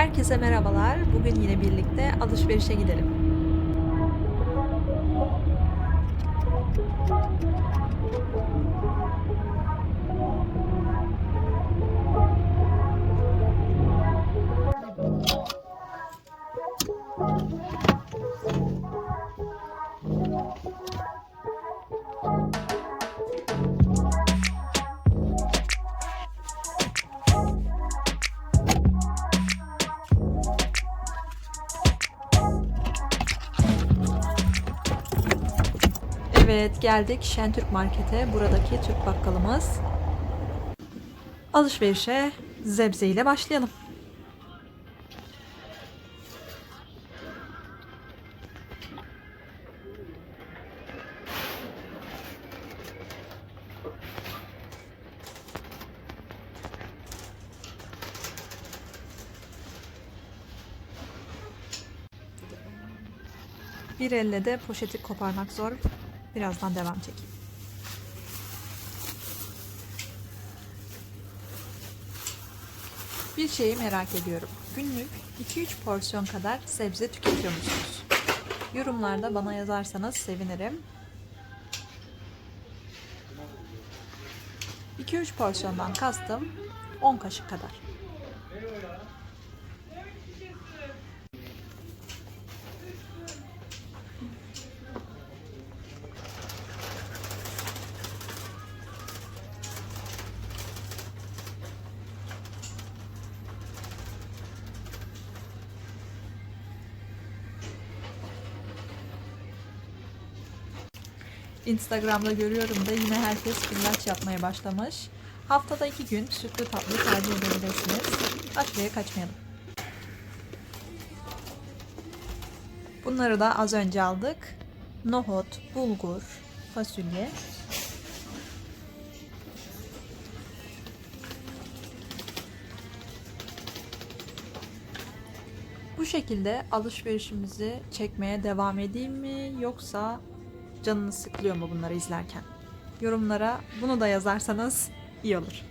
Herkese merhabalar. Bugün yine birlikte alışverişe gidelim. Evet geldik Şentürk Market'e. Buradaki Türk bakkalımız. Alışverişe zebze ile başlayalım. Bir elle de poşeti koparmak zor. Birazdan devam çekeyim. Bir şeyi merak ediyorum. Günlük 2-3 porsiyon kadar sebze tüketiyor musunuz? Yorumlarda bana yazarsanız sevinirim. 2-3 porsiyondan kastım 10 kaşık kadar. Instagram'da görüyorum da yine herkes güllaç yapmaya başlamış. Haftada iki gün sütlü tatlı tercih edebilirsiniz. Aşırıya kaçmayalım. Bunları da az önce aldık. Nohut, bulgur, fasulye. Bu şekilde alışverişimizi çekmeye devam edeyim mi yoksa canınız sıkılıyor mu bunları izlerken? Yorumlara bunu da yazarsanız iyi olur.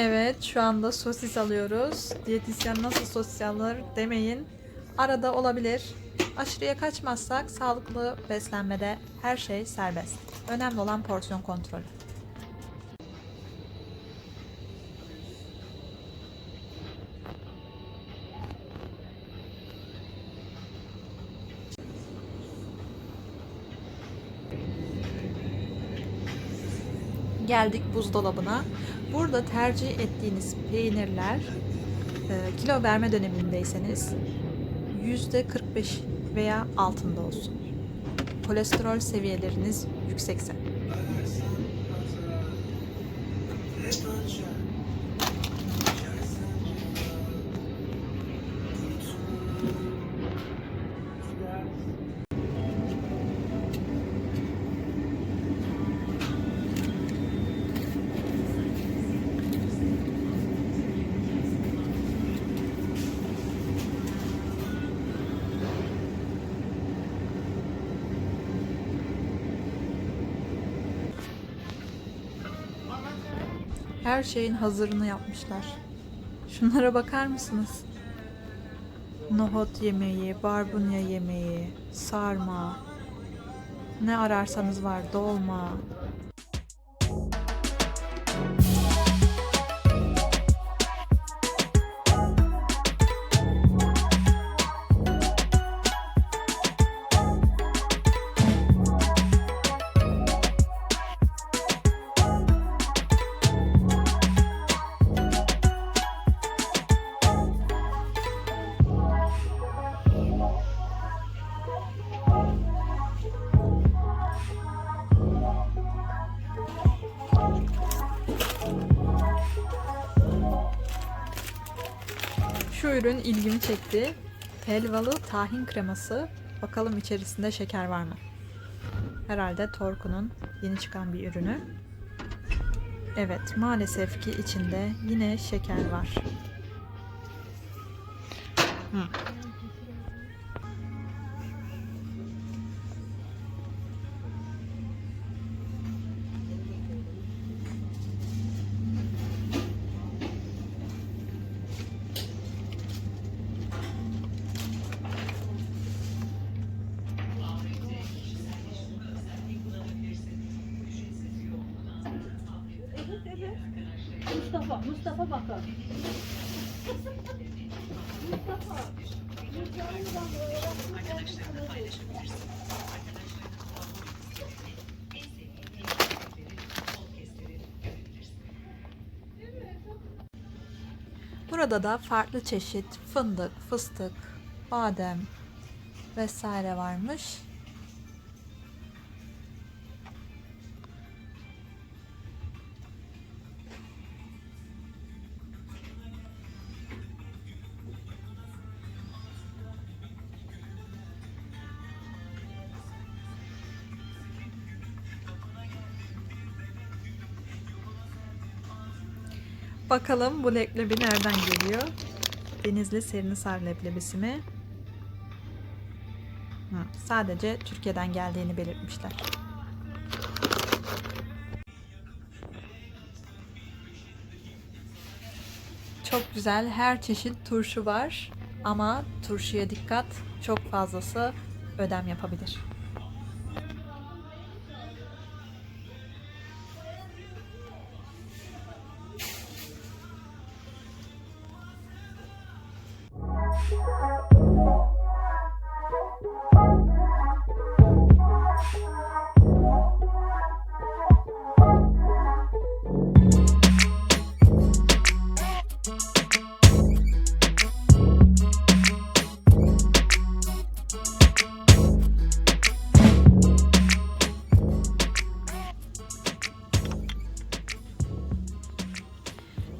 Evet, şu anda sosis alıyoruz. Diyetisyen nasıl sosis alır demeyin. Arada olabilir. Aşırıya kaçmazsak sağlıklı beslenmede her şey serbest. Önemli olan porsiyon kontrolü. Geldik buzdolabına. Burada tercih ettiğiniz peynirler e, kilo verme dönemindeyseniz %45 veya altında olsun. Kolesterol seviyeleriniz yüksekse. Her şeyin hazırını yapmışlar. Şunlara bakar mısınız? Nohut yemeği, barbunya yemeği, sarma, ne ararsanız var, dolma. Ürün ilgimi çekti. Helvalı tahin kreması. Bakalım içerisinde şeker var mı? Herhalde Torku'nun yeni çıkan bir ürünü. Evet, maalesef ki içinde yine şeker var. Hı. Mustafa, Mustafa bakar. Mustafa. Burada da farklı çeşit fındık, fıstık, badem vesaire varmış. Bakalım bu leblebi nereden geliyor? Denizli Serinhisar leblebisi mi? Hı, sadece Türkiye'den geldiğini belirtmişler. Çok güzel her çeşit turşu var ama turşuya dikkat çok fazlası ödem yapabilir.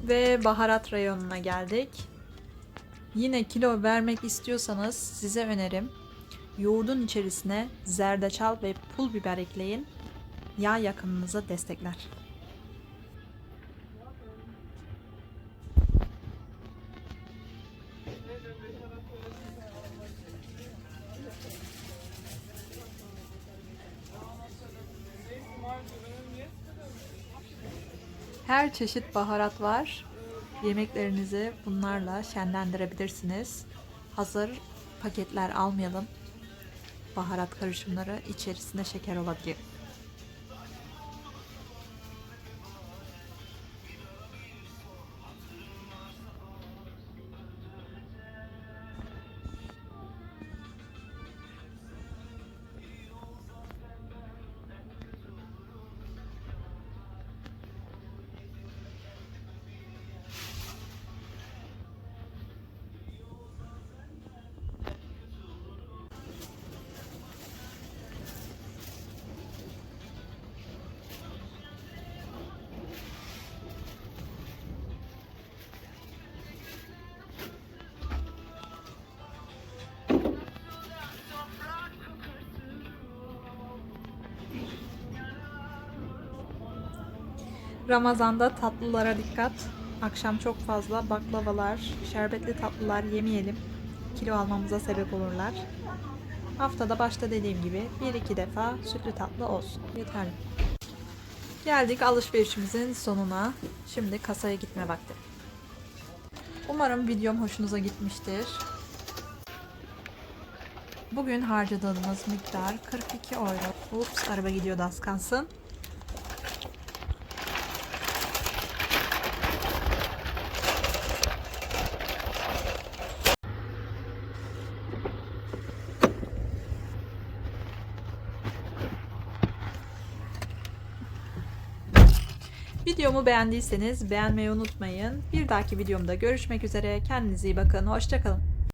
Ve baharat reyonuna geldik. Yine kilo vermek istiyorsanız size önerim yoğurdun içerisine zerdeçal ve pul biber ekleyin. Yağ yakımınıza destekler. Her çeşit baharat var. Yemeklerinizi bunlarla şenlendirebilirsiniz. Hazır paketler almayalım. Baharat karışımları içerisinde şeker olabilir. Ramazanda tatlılara dikkat. Akşam çok fazla baklavalar, şerbetli tatlılar yemeyelim. Kilo almamıza sebep olurlar. Haftada başta dediğim gibi bir iki defa sütlü tatlı olsun. Yeterli. Geldik alışverişimizin sonuna. Şimdi kasaya gitme vakti. Umarım videom hoşunuza gitmiştir. Bugün harcadığımız miktar 42 euro. Ups araba gidiyordu az kalsın. Videomu beğendiyseniz beğenmeyi unutmayın. Bir dahaki videomda görüşmek üzere. Kendinize iyi bakın. Hoşçakalın.